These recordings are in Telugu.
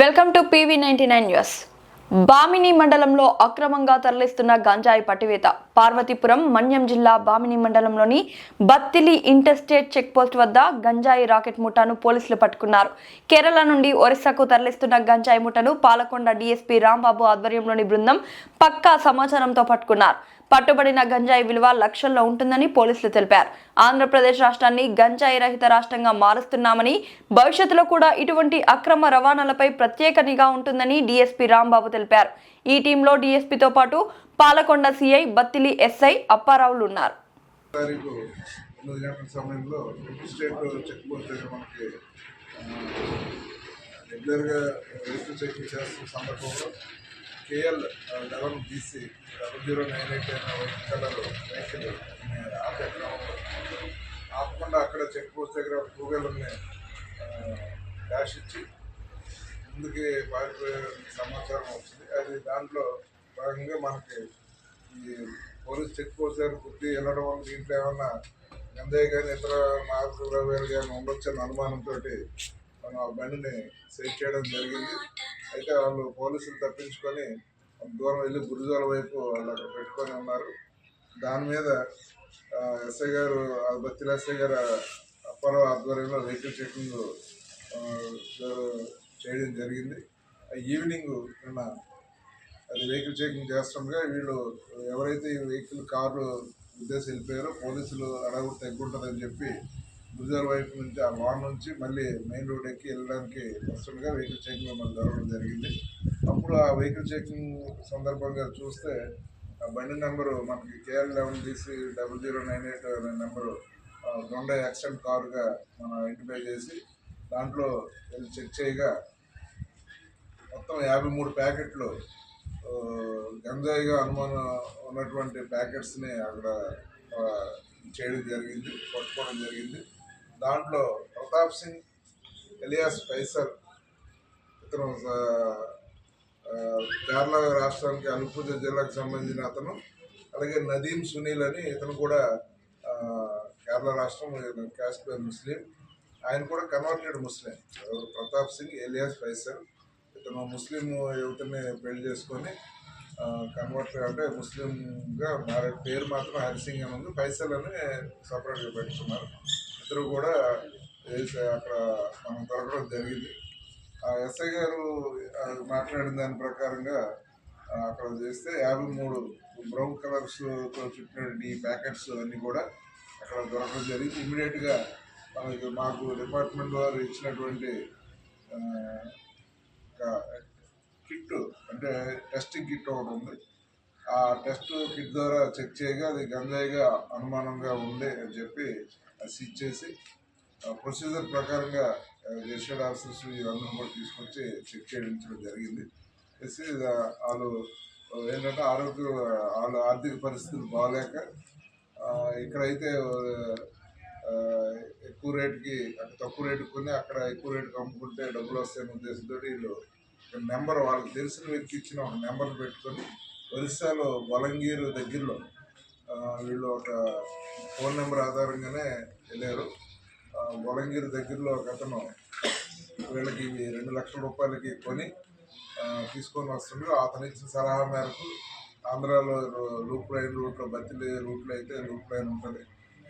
Welcome to PV ninety nine news. Bhamini మండలంలో అక్రమంగా తరలిస్తున్న గంజాయి పట్టివేత పార్వతీపురం మన్యం జిల్లా బామిని మండలంలోని బత్తిలి ఇంటర్స్టేట్ చెక్పోస్ట్ వద్ద గంజాయి రాకెట్ ముఠాను పోలీసులు పట్టుకున్నారు. కేరళ నుండి ఒరిస్సాకు తరలిస్తున్న గంజాయి ముఠను పాలకొండ డీఎస్పీ రాంబాబు ఆధ్వర్యంలోని బృందం పక్కా సమాచారంతో పట్టుకున్నారు. పట్టుబడిన గంజాయి విలువ లక్షల్లో ఉంటుందని పోలీసులు తెలిపారు. ఆంధ్రప్రదేశ్ రాష్ట్రాన్ని గంజాయి రహిత రాష్ట్రంగా మారుస్తున్నామని భవిష్యత్తులో కూడా ఇటువంటి అక్రమ రవాణాలపై ప్రత్యేక నిఘా ఉంటుందని డీఎస్పీ రాంబాబు తెలిపారు. ఈ టీంలో డీఎస్పీతో పాటు పాలకొండ సిఐ బత్తిలి ఎస్ఐ అప్పారావులు ఉన్నారు. సమయంలో చెక్ రెగ్యులర్గా చేస్తున్న సందర్భంలో KL eleven BC double zero nine eight అయిన వైట్ కలర్ వెహికల్ ఆపకుండా అక్కడ చెక్ పోస్ట్ దగ్గర టూ వీలర్ని డాష్ ఇచ్చి ముందుకి పారిపోయే సమాచారం వచ్చింది. అది దాంట్లో భాగంగా మనకి ఈ పోలీస్ చెక్ పోస్ట్ దగ్గర గుర్తి వెళ్ళడం వల్ల దీంట్లో ఏమన్నా గంజాయి కానీ ఇతర మార్పు ద్రవ్యాలు కానీ ఉండొచ్చన్న అనుమానంతో మనం ఆ బండిని సీజ్ చేయడం జరిగింది. అయితే వాళ్ళు పోలీసులు తప్పించుకొని దూరం వెళ్ళి గురుజాల వైపు వాళ్ళు అక్కడ పెట్టుకొని ఉన్నారు. దాని మీద ఎస్ఐ గారు ఆ బత్తిల ఎస్ఐ గారు అప్పారావు ఆధ్వర్యంలో వెహికల్ చెకింగ్ చేయడం జరిగింది. ఆ ఈవినింగ్ నిన్న అది వెహికల్ చెకింగ్ చేస్తుండగా వీళ్ళు ఎవరైతే ఈ వెహికల్ కారు ఉద్దేశం వెళ్ళిపోయారో పోలీసులు అడగ తగ్గుంటుందని చెప్పి గుజరాల వైపు నుంచి ఆ లాన్ నుంచి మళ్ళీ మెయిన్ రోడ్ ఎక్కి వెళ్ళడానికి వస్తుండగా వెహికల్ చెకింగ్ మనకు జరగడం జరిగింది. అప్పుడు ఆ వెహికల్ చెకింగ్ సందర్భంగా చూస్తే ఆ బండి నెంబరు మనకి KL eleven DC double zero nine eight అనే నెంబరు దొండ యాక్సిడెంట్ కారుగా మనం ఐడెంటిఫై చేసి దాంట్లో వెళ్ళి చెక్ చేయగా మొత్తం యాభై మూడు ప్యాకెట్లు గంజాయిగా అనుమానం ఉన్నటువంటి ప్యాకెట్స్ని అక్కడ చేయడం జరిగింది పట్టుకోవడం జరిగింది. దాంట్లో ప్రతాప్ సింగ్ ఎలియాస్ ఫైసల్ ఇతను కేరళ రాష్ట్రానికి అల్పూజ జిల్లాకు సంబంధించిన అతను అలాగే నదీం సునీల్ అని ఇతను కూడా కేరళ రాష్ట్రం కాశ్మీర్ ముస్లిం. ఆయన కూడా కన్వర్టెడ్ ముస్లిం. ప్రతాప్ సింగ్ ఎలియాస్ ఫైసల్. ఇతను ముస్లిం యువతని పెళ్ళి చేసుకొని కన్వర్ట్ అంటే ముస్లింగా మారే పేరు మాత్రం హరిసింగ్ అని ఉంది. ఫైసల్ అని సపరేట్గా పెట్టుకున్నారు. ఇద్దరు కూడా అక్కడ మనం దొరకడం జరిగింది. ఆ ఎస్ఐ గారు మాట్లాడిన దాని ప్రకారంగా అక్కడ చేస్తే యాభై మూడు బ్రౌన్ కలర్స్తో చుట్టినటువంటి ప్యాకెట్స్ అన్నీ కూడా అక్కడ దొరకడం జరిగింది. ఇమీడియట్గా మనకి మాకు డిపార్ట్మెంట్ వారు ఇచ్చినటువంటి కిట్ అంటే టెస్టింగ్ కిట్ ఒకటి ఉంది. ఆ టెస్ట్ కిట్ ద్వారా చెక్ చేయగా అది గంజాయిగా అనుమానంగా ఉంది అని చెప్పి సీజ్ చేసి ప్రొసీజర్ ప్రకారంగా రిజిస్టర్డ్ ఆఫీసర్స్ ఇవన్నీ కూడా తీసుకొచ్చి చెక్ చేయించడం జరిగింది. చేసి వాళ్ళు ఏంటంటే ఆరోగ్య వాళ్ళ ఆర్థిక పరిస్థితులు బాగాలేక ఇక్కడైతే ఎక్కువ రేటుకి తక్కువ రేటుకి కొని అక్కడ ఎక్కువ రేటుకి అమ్ముకుంటే డబ్బులు వస్తాయనే ఉద్దేశంతో వీళ్ళు నెంబర్ వాళ్ళకి తెలిసిన వ్యక్తి ఇచ్చిన ఒక నెంబర్ పెట్టుకొని ఒరిస్సాలో బలంగీరు దగ్గరలో వీళ్ళు ఒక ఫోన్ నెంబర్ ఆధారంగానే వెళ్ళారు. వలంగిరి దగ్గరలో ఒక అతను వీళ్ళకి రెండు లక్షల రూపాయలకి కొని తీసుకొని వస్తుండ్రు అతను ఇచ్చిన సలహా మేరకు ఆంధ్రాలో లూప్ లైన్ రూట్లో బత్తిలే రూట్లో అయితే లూప్ లైన్ ఉంటుంది.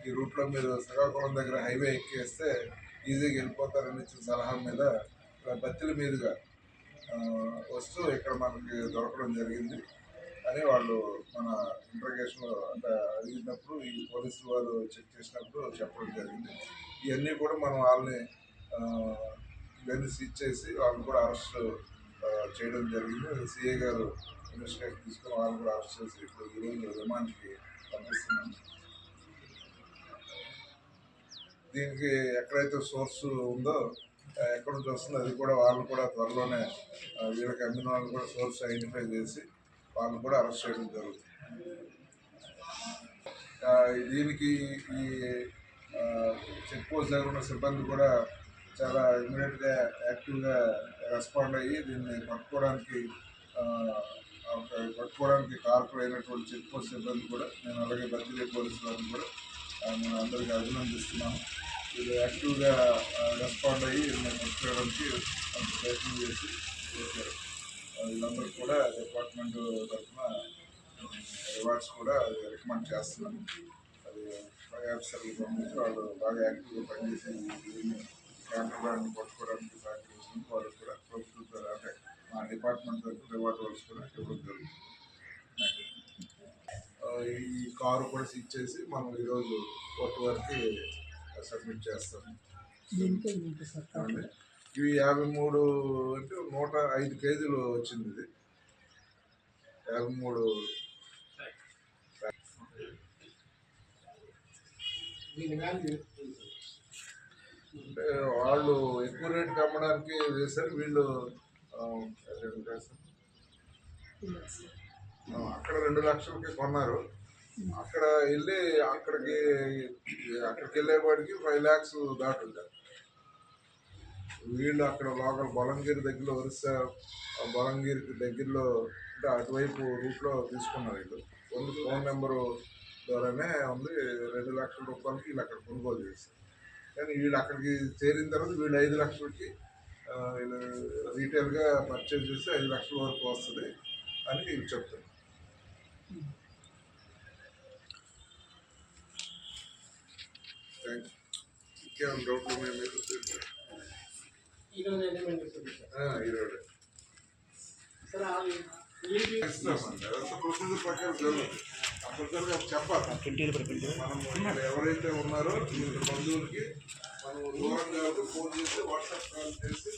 ఈ రూట్లో మీరు శ్రీకాకుళం దగ్గర హైవే ఎక్కేస్తే ఈజీగా వెళ్ళిపోతారని ఇచ్చిన సలహా మీద బత్తిల మీదుగా వస్తూ ఇక్కడ మనకి దొరకడం జరిగింది. అని వాళ్ళు మన ఇంట్రగేషన్లో అంటే అడిగినప్పుడు ఈ పోలీసులు వారు చెక్ చేసినప్పుడు చెప్పడం జరిగింది. ఇవన్నీ కూడా మనం వాళ్ళని వెళ్ళి ఇవన్నీ సీజ్ చేసి వాళ్ళని కూడా అరెస్ట్ చేయడం జరిగింది. సిఏ గారు ఇన్వెస్టిగేషన్ తీసుకుని వాళ్ళని కూడా అరెస్ట్ చేసి ఇప్పుడు ఈరోజు రిమాండ్కి పంపిస్తున్నాం దీనికి ఎక్కడైతే సోర్స్ ఉందో ఎక్కడ నుంచి వస్తుందో అది కూడా వాళ్ళు కూడా త్వరలోనే వీళ్ళకి అందిన వాళ్ళు కూడా సోర్స్ ఐడెంటిఫై చేసి వాళ్ళని కూడా అరెస్ట్ చేయడం జరుగుతుంది. దీనికి ఈ చెక్ పోస్ట్ దగ్గర ఉన్న సిబ్బంది కూడా చాలా ఇమీడియట్గా యాక్టివ్గా రెస్పాండ్ అయ్యి దీన్ని పట్టుకోవడానికి పట్టుకోవడానికి కార్పొరేట్ అయినటువంటి చెక్ పోస్ట్ సిబ్బంది కూడా నేను అలాగే బద్రీ పోలీసు వారిని కూడా నేను అందరికీ అభినందిస్తున్నాను. ఇది యాక్టివ్గా రెస్పాండ్ అయ్యి మేము పట్టుకోవడానికి ప్రయత్నం చేసి చేశారు వీళ్ళందరూ కూడా డిపార్ట్మెంట్ తరఫున రివార్డ్స్ కూడా రికమెండ్ చేస్తున్నాను అది పై ఆఫీసర్లు పంపించి వాళ్ళు బాగా యాక్టివ్గా పనిచేసి క్యాంపరాన్ని పట్టుకోవడానికి సహకరించినందుకు వాళ్ళు కూడా ప్రభుత్వం ద్వారా అంటే మా డిపార్ట్మెంట్ తరఫున రివార్డ్ రోల్స్ కూడా ఇవ్వడం జరుగుతుంది. ఈ కారు కూడా సీజ్ చేసి మనం ఈరోజు కోర్టు వరకు సబ్మిట్ చేస్తాము? ఇవి యాభై మూడు అంటే నూట ఐదు కేజీలు వచ్చింది ఇది. యాభై మూడు. అంటే వాళ్ళు ఎక్కువ రేటుకి అమ్మడానికి వేశారు వీళ్ళు అక్కడ రెండు లక్షలకి కొన్నారు. అక్కడ వెళ్ళి అక్కడికి అక్కడికి వెళ్ళేవాడికి ఫైవ్ ల్యాక్స్ దాటుంది వీళ్ళు అక్కడ లోకల్ బలంగీర్ దగ్గరలో ఒరిస్సా ఆ దగ్గరలో అంటే అటువైపు రూట్లో తీసుకున్నారు వీళ్ళు. ఓన్లీ ఫోన్ నెంబరు ద్వారానే ఉంది. రెండు లక్షల రూపాయలకి వీళ్ళు అక్కడ కొనుగోలు చేశారు. కానీ వీళ్ళు అక్కడికి చేరిన తర్వాత వీళ్ళు ఐదు లక్షలకి వీళ్ళు రీటైల్గా పర్చేజ్ చేస్తే ఐదు లక్షల వరకు వస్తుంది అని వీళ్ళు చెప్తారు థ్యాంక్ యూ ఇంకేమైనా డౌట్లు మేము ఈరోజు మేము చెప్తుంది సార్. ఆ, ఈరోజు సార్ మనం ఎవరైతే ఉన్నారో బంధువులకి మనం దూరం ఫోన్ చేసి వాట్సాప్ కాల్ చేసి